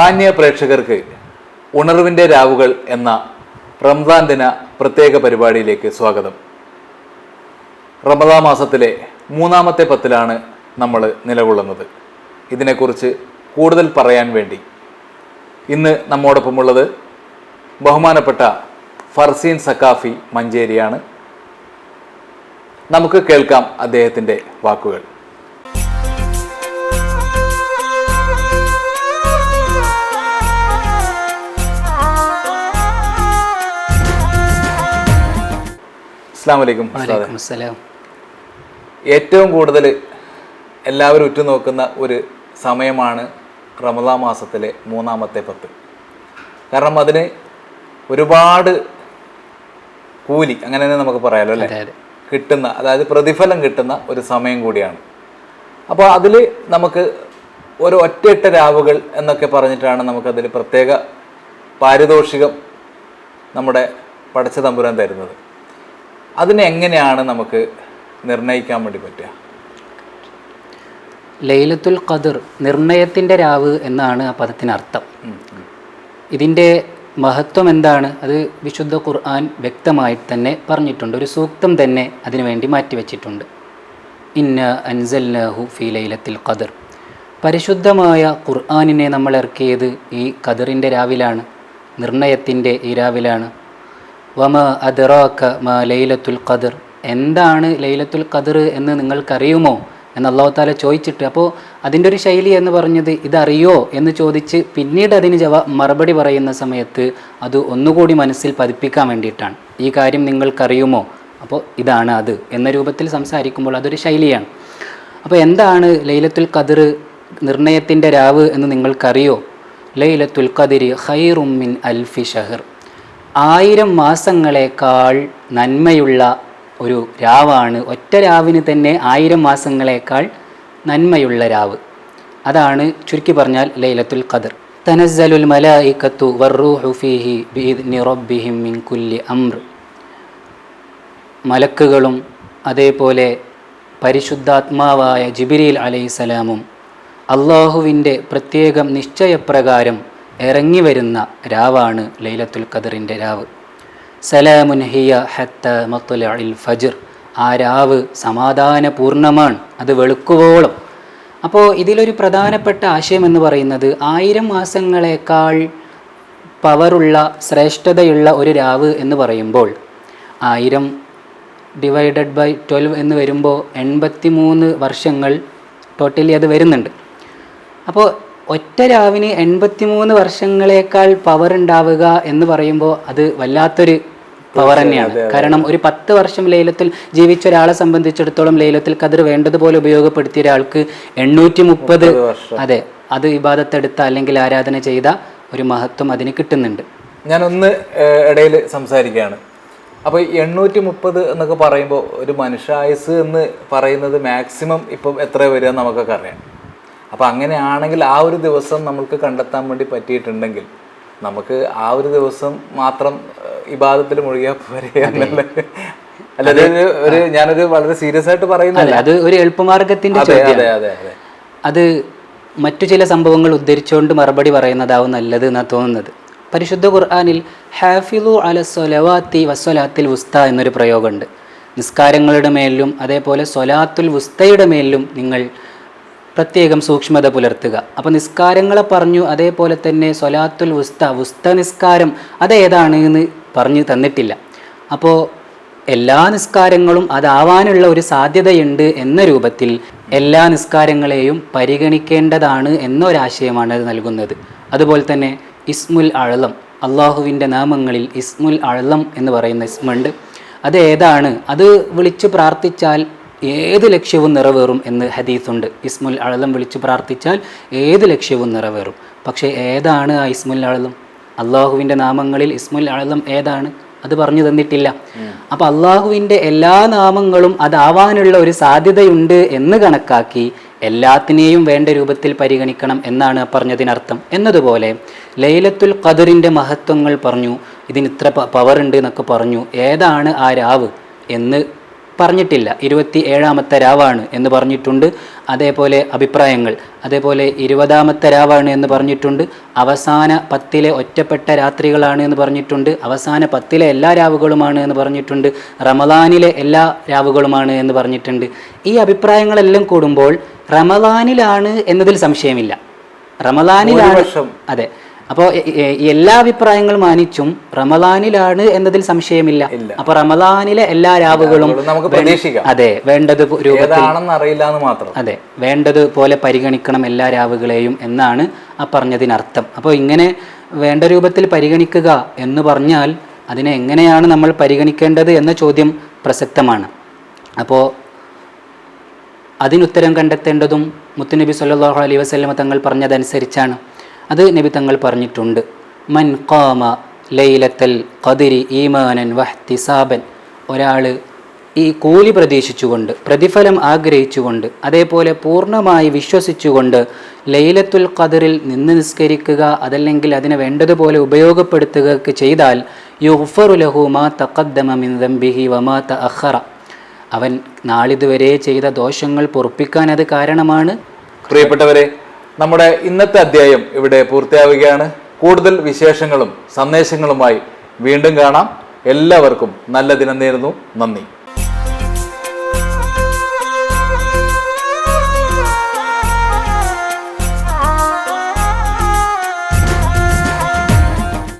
മാന്യ പ്രേക്ഷകർക്ക് ഉണർവിന്റെ രാവുകൾ എന്ന റംസാൻ ദിന പ്രത്യേക പരിപാടിയിലേക്ക് സ്വാഗതം. റമദാ മാസത്തിലെ മൂന്നാമത്തെ പത്തിലാണ് നമ്മൾ നിലകൊള്ളുന്നത്. ഇതിനെക്കുറിച്ച് കൂടുതൽ പറയാൻ വേണ്ടി ഇന്ന് നമ്മോടൊപ്പമുള്ളത് ബഹുമാനപ്പെട്ട ഫർസീൻ സക്കാഫി മഞ്ചേരിയാണ്. നമുക്ക് കേൾക്കാം അദ്ദേഹത്തിന്റെ വാക്കുകൾ. അസ്സാം വലൈക്കും അസ്സലാം ഏറ്റവും കൂടുതൽ എല്ലാവരും ഉറ്റുനോക്കുന്ന ഒരു സമയമാണ് റമദാ മാസത്തിലെ മൂന്നാമത്തെ പത്ത്. കാരണം അതിന് ഒരുപാട് കൂലി അങ്ങനെ തന്നെ നമുക്ക് പറയാലോ അല്ലേ? കിട്ടുന്ന അതായത് പ്രതിഫലം കിട്ടുന്ന ഒരു സമയം കൂടിയാണ്. അപ്പോൾ അതിൽ നമുക്ക് ഒരു ഒറ്റയിട്ട രാവുകൾ എന്നൊക്കെ പറഞ്ഞിട്ടാണ് നമുക്കതിൽ പ്രത്യേക പാരിതോഷികം നമ്മുടെ പടച്ച തമ്പുരാൻ തരുന്നത്. അതിനെ എങ്ങനെയാണ് നമുക്ക് നിർണയിക്കാൻ വേണ്ടി പറ്റുക? ലൈലത്തുൽ ഖദർ നിർണയത്തിന്റെ രാവ് എന്നാണ് ആ പദത്തിനർത്ഥം. ഇതിന്റെ മഹത്വം എന്താണ്? അത് വിശുദ്ധ ഖുർആൻ വ്യക്തമായി തന്നെ പറഞ്ഞിട്ടുണ്ട്. ഒരു സൂക്തം തന്നെ അതിനുവേണ്ടി മാറ്റിവെച്ചിട്ടുണ്ട്. ഇന്ന അൻസൽനാഹു ഫി ലൈലത്തിൽ ഖദർ. പരിശുദ്ധമായ ഖുർആാനിനെ നമ്മൾ ഇറക്കിയത് ഈ ഖദറിന്റെ രാവിലാണ്. നിർണയത്തിന്റെ ഈ രാവിലാണ്. വമ അദറാക്ക മ ലൈലത്തുൽ ഖദർ. എന്താണ് ലൈലത്തുൽ ഖദർ എന്ന് നിങ്ങൾക്കറിയുമോ? എന്ന് അള്ളാഹു താല ചോദിച്ചിട്ട് അപ്പോൾ അതിന്റെ ഒരു ശൈലി എന്ന് പറഞ്ഞത് ഇതറിയോ എന്ന് ചോദിച്ച് പിന്നീട് അതിന് ജവാ മറുപടി പറയുന്ന സമയത്ത് അത് ഒന്നുകൂടി മനസ്സിൽ പതിപ്പിക്കാൻ വേണ്ടിയിട്ടാണ്. ഈ കാര്യം നിങ്ങൾക്കറിയുമോ? അപ്പോൾ ഇതാണ് അത് എന്ന രൂപത്തിൽ സംസാരിക്കുമ്പോൾ അതൊരു ശൈലിയാണ്. അപ്പോൾ എന്താണ് ലൈലത്തുൽ ഖദർ നിർണയത്തിന്റെ രാവ് എന്ന് നിങ്ങൾക്കറിയോ? ലൈലത്തുൽ ഖദിരി ഖൈറും മിൻ അൽഫി ഷഹർ. ആയിരം മാസങ്ങളെക്കാൾ നന്മയുള്ള ഒരു രാവാണ്. ഒറ്റ രാവിന് തന്നെ ആയിരം മാസങ്ങളെക്കാൾ നന്മയുള്ള രാവ്. അതാണ് ചുരുക്കി പറഞ്ഞാൽ ലൈലത്തുൽ ഖദർ. തനസ്സലുൽ മലായിക്കത്തു വർറൂഹു ഫീഹി ബിഇദ്നി റബ്ബിഹിം മിൻ കുല്ലി അംർ. മലക്കുകളും അതേപോലെ പരിശുദ്ധാത്മാവായ ജിബിരിൽ അലൈഹിസലാമും അള്ളാഹുവിന്റെ പ്രത്യേകം നിശ്ചയപ്രകാരം ഇറങ്ങി വരുന്ന രാവാണ് ലൈലത്തുൽ ഖദറിന്റെ രാവ്. സലാമുൻ ഹിയ ഹത്ത മത്തുൽ ഫജർ. ആ രാവ് സമാധാനപൂർണമാണ് അത് വെളുക്കുവോളം. അപ്പോൾ ഇതിലൊരു പ്രധാനപ്പെട്ട ആശയം എന്ന് പറയുന്നത് ആയിരം മാസങ്ങളെക്കാൾ പവറുള്ള ശ്രേഷ്ഠതയുള്ള ഒരു രാവ് എന്ന് പറയുമ്പോൾ ആയിരം ഡിവൈഡഡ് ബൈ ട്വൽവ് എന്ന് വരുമ്പോൾ എൺപത്തി മൂന്ന് വർഷങ്ങൾ ടോട്ടലി അത് വരുന്നുണ്ട്. അപ്പോൾ ഒറ്റ രാവിന് എൺപത്തി മൂന്ന് വർഷങ്ങളേക്കാൾ പവർ ഉണ്ടാവുക എന്ന് പറയുമ്പോൾ അത് വല്ലാത്തൊരു പവർ തന്നെയാണ്. കാരണം ഒരു പത്ത് വർഷം ലേലത്തിൽ ജീവിച്ച ഒരാളെ സംബന്ധിച്ചിടത്തോളം ലേലത്തിൽ കതിർ വേണ്ടതുപോലെ ഉപയോഗപ്പെടുത്തിയ ഒരാൾക്ക് എണ്ണൂറ്റി മുപ്പത് അതെ അത് വിവാദത്തെടുത്ത അല്ലെങ്കിൽ ആരാധന ചെയ്ത ഒരു മഹത്വം അതിന് കിട്ടുന്നുണ്ട്. ഞാനൊന്ന് ഇടയിൽ സംസാരിക്കുകയാണ് അപ്പോൾ എണ്ണൂറ്റി മുപ്പത് എന്നൊക്കെ പറയുമ്പോൾ ഒരു മനുഷ്യായുസ് എന്ന് പറയുന്നത് മാക്സിമം ഇപ്പം എത്ര വരിക നമുക്കൊക്കെ അറിയാം. അപ്പോൾ അങ്ങനെയാണെങ്കിൽ ആ ഒരു ദിവസം നമുക്ക് കണ്ടെത്താൻ വേണ്ടി പറ്റിയിട്ടുണ്ടെങ്കിൽ നമുക്ക് ആ ഒരു ദിവസം മാത്രം ഇബാദത്തിൽ മുഴുകിയാൽ പോരെ എന്നല്ലേ? അല്ല അതൊരു ഒരു ഞാനൊരു വളരെ സീരിയസ് ആയിട്ട് പറയുന്നില്ല. അതെ ഒരു എളുപ്പമാർഗത്തിന്റെ അതെ മറ്റു ചില സംഭവങ്ങൾ ഉദ്ധരിച്ചുകൊണ്ട് മറുപടി പറയുന്നതാവും നല്ലത് എന്നാണ് തോന്നുന്നത്. പരിശുദ്ധ ഖുർആാനിൽ ഹാഫിദു അല സൊലവാത്തി വസ്വലാത്തിൽ ഉസ്ത എന്നൊരു പ്രയോഗമുണ്ട്. നിസ്കാരങ്ങളുടെ മേലിലും അതേപോലെ സ്വലാത്തുൽ ഉസ്തയുടെ മേലിലും നിങ്ങൾ പ്രത്യേകം സൂക്ഷ്മത പുലർത്തുക. അപ്പോൾ നിസ്കാരങ്ങളെ പറഞ്ഞു അതേപോലെ തന്നെ സ്വലാത്തുൽ ഉസ്ത ഉസ്ത നിസ്കാരം അതേതാണ് എന്ന് പറഞ്ഞു തന്നിട്ടില്ല. അപ്പോൾ എല്ലാ നിസ്കാരങ്ങളും അതാവാനുള്ള ഒരു സാധ്യതയുണ്ട് എന്ന രൂപത്തിൽ എല്ലാ നിസ്കാരങ്ങളെയും പരിഗണിക്കേണ്ടതാണ് എന്നൊരാശയമാണ് അത് നൽകുന്നത്. അതുപോലെ തന്നെ ഇസ്മുൽ അഴലം അള്ളാഹുവിന്റെ നാമങ്ങളിൽ ഇസ്മുൽ അഴലം എന്ന് പറയുന്ന ഇസ്മുണ്ട്. അത് ഏതാണ്? അത് വിളിച്ചു പ്രാർത്ഥിച്ചാൽ ഏത് ലക്ഷ്യവും നിറവേറും എന്ന് ഹദീസുണ്ട്. ഇസ്മുൽ അഴലം വിളിച്ച് പ്രാർത്ഥിച്ചാൽ ഏത് ലക്ഷ്യവും നിറവേറും. പക്ഷേ ഏതാണ് ആ ഇസ്മുൽ അഴലം അള്ളാഹുവിന്റെ നാമങ്ങളിൽ ഇസ്മുൽ അഴലം ഏതാണ്? അത് പറഞ്ഞു തന്നിട്ടില്ല. അപ്പം അള്ളാഹുവിന്റെ എല്ലാ നാമങ്ങളും അതാവാനുള്ള ഒരു സാധ്യതയുണ്ട് എന്ന് കണക്കാക്കി എല്ലാത്തിനെയും വേണ്ട രൂപത്തിൽ പരിഗണിക്കണം എന്നാണ് പറഞ്ഞതിനർത്ഥം. എന്നതുപോലെ ലൈലത്തുൽ ഖദറിന്റെ മഹത്വങ്ങൾ പറഞ്ഞു. ഇതിന് ഇത്ര പവർ ഉണ്ട് എന്നൊക്കെ പറഞ്ഞു. ഏതാണ് ആ രാവ് എന്ന് പറഞ്ഞിട്ടില്ല. ഇരുപത്തി ഏഴാമത്തെ രാവാണ് എന്ന് പറഞ്ഞിട്ടുണ്ട്. അതേപോലെ അഭിപ്രായങ്ങൾ. അതേപോലെ ഇരുപതാമത്തെ രാവാണ് എന്ന് പറഞ്ഞിട്ടുണ്ട്. അവസാന പത്തിലെ ഒറ്റപ്പെട്ട രാത്രികളാണ് എന്ന് പറഞ്ഞിട്ടുണ്ട്. അവസാന പത്തിലെ എല്ലാ രാവുകളുമാണ് എന്ന് പറഞ്ഞിട്ടുണ്ട്. റമദാനിലെ എല്ലാ രാവുകളുമാണ് എന്ന് പറഞ്ഞിട്ടുണ്ട്. ഈ അഭിപ്രായങ്ങളെല്ലാം കൂടുമ്പോൾ റമദാനിലാണ് എന്നതിൽ സംശയമില്ല. റമദാനിലാണ് അതെ. അപ്പോൾ എല്ലാ അഭിപ്രായങ്ങളും മാനിച്ചും റമദാനിലാണ് എന്നതിൽ സംശയമില്ല. അപ്പൊ റമദാനിലെ എല്ലാ രാവുകളും. അതെ വേണ്ടത് രൂപത്തിലാണെന്ന് അറിയില്ല എന്ന് മാത്രം. അതെ വേണ്ടതുപോലെ പരിഗണിക്കണം എല്ലാ രാവുകളെയും എന്നാണ് ആ പറഞ്ഞതിനർത്ഥം. അപ്പോൾ ഇങ്ങനെ വേണ്ട രൂപത്തിൽ പരിഗണിക്കുക എന്ന് പറഞ്ഞാൽ അതിനെ എങ്ങനെയാണ് നമ്മൾ പരിഗണിക്കേണ്ടത് എന്ന ചോദ്യം പ്രസക്തമാണ്. അപ്പോൾ അതിനുത്തരം കണ്ടെത്തേണ്ടതും മുത്തുനബി സല്ലാഹു അലൈഹി വസ്ലമ തങ്ങൾ പറഞ്ഞതനുസരിച്ചാണ്. അത് നബി തങ്ങൾ പറഞ്ഞിട്ടുണ്ട്. മൻ ഖാമ ലൈലത്തൽ ഖദിരി ഈമാനൻ വഹ്തിസാബൻ. ഒരാൾ ഈ കൂലി പ്രതീക്ഷിച്ചുകൊണ്ട് പ്രതിഫലം ആഗ്രഹിച്ചുകൊണ്ട് അതേപോലെ പൂർണമായി വിശ്വസിച്ചുകൊണ്ട് ലൈലത്തുൽ ഖദറിൽ നിന്ന് നിസ്കരിക്കുക അതല്ലെങ്കിൽ അതിനെ വേണ്ടതുപോലെ ഉപയോഗപ്പെടുത്തുക ചെയ്താൽ യുഗ്ഫറു ലഹു മാ തഖദ്ദമ മിൻ ദംബിഹി വമാ തഅഖറ. അവൻ നാളിതുവരെ ചെയ്ത ദോഷങ്ങൾ പൊറുപ്പിക്കാൻ അത് കാരണമാണ്. പ്രിയപ്പെട്ടവരെ നമ്മുടെ ഇന്നത്തെ അധ്യായം ഇവിടെ പൂർത്തിയാവുകയാണ്. കൂടുതൽ വിശേഷങ്ങളും സന്ദേശങ്ങളുമായി വീണ്ടും കാണാം. എല്ലാവർക്കും നല്ല ദിനം നേരുന്നു. നന്ദി.